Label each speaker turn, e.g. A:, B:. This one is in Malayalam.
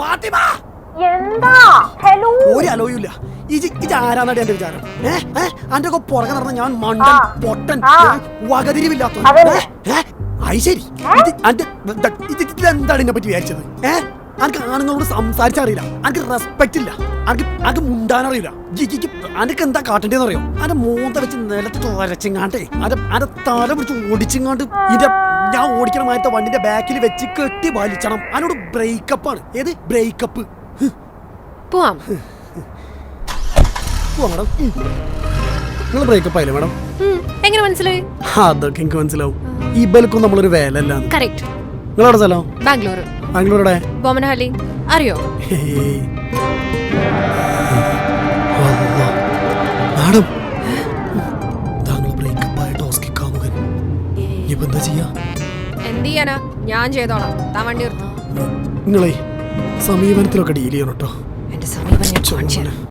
A: ഫാത്തിമ!
B: എന്താ? ഹലോ?
A: ഒരു അലോയില്ല ഇത് ഇത് ആരാന്നാണ് എന്റെ വിചാരം. ഏ ഏ അന്റെ ഒക്കെ പുറകെ നടന്ന ഞാൻ മണ്ടൻ. പൊട്ടൻ. വകതിരിവില്ലാത്ത. അത് ശരി. ഇത് അന്റെ ഇത് എന്താണ് എന്നെ പറ്റി വിചാരിച്ചത്? ഏ അനക്ക് ആണുങ്ങളോട് സംസാരിച്ചറിയില്ല. അനക്ക് റെസ്പെക്ട് ഇല്ല. അനക്ക് അനക്ക് മുണ്ടാനറിയില്ല. അനക്ക് എന്താ കാട്ടേണ്ടതെന്ന് അറിയോ അന്റെ മൂത്ത വെച്ച് നിലത്ത് തുരച്ചിങ്ങാണ്ടേ അന്റെ അന്റെ തല പിടിച്ച് ഓടിച്ചിങ്ങാണ്ട് ഇന്റെ ഞാൻ ഓടിക്കണ മാറ്റ വണ്ടിന്റെ ബാക്കിൽ വെച്ച് കെട്ടി വലിച്ചണം. അതിനോട് ബ്രേക്കപ്പ് ആണ്. ഏത്? ബ്രേക്കപ്പ്
C: പോവാം.
A: മാഡം. നിങ്ങൾ ബ്രേക്കപ്പ് ആയില്ലേ മാഡം?
C: എങ്ങനെ മനസ്സിലായി?
A: അതൊക്കെ എനിക്ക് മനസ്സിലാവും. ഈ ബൽക്കും വേല വേലല്ല
C: കറക്റ്റ്
A: നിങ്ങളവിടെ സ്ഥലം?
C: ബാംഗ്ലൂർ
A: ബാംഗ്ലൂരുടെ
C: അറിയോ?
A: മാഡം. താങ്കൾ ബ്രേക്കപ്പ് ആയ ഇപ്പൊ എന്താ ചെയ്യാ?
C: എന്ത് ചെയ്യാനാ? ഞാൻ ചെയ്തോളാം. താൻ വണ്ടി
A: നിങ്ങളെ സമീപനത്തിലൊക്കെ ഡീൽ ചെയ്യണം കേട്ടോ
C: എന്റെ സമീപനം ഞാൻ കാണിച്ചു തരാം.